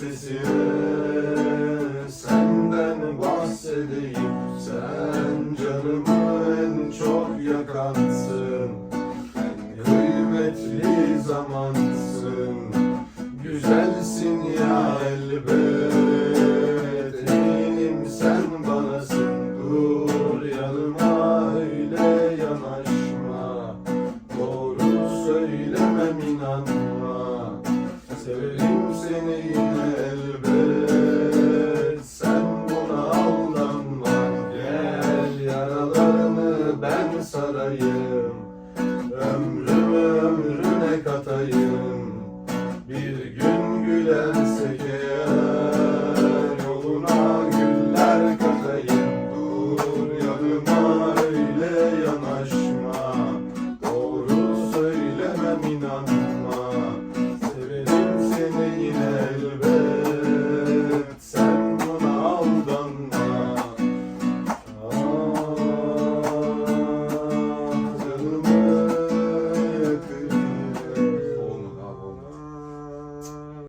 sesine Senden bahsedeyim. Sen canımı en çok yakansın. En kıymetli zamansın. Güzelsin ya elbet. Eminim sen banasın Dur yanıma öyle yanaşma. Doğru söylemem inanma Ömrümü ömrüne katayım. Bir gün gülersek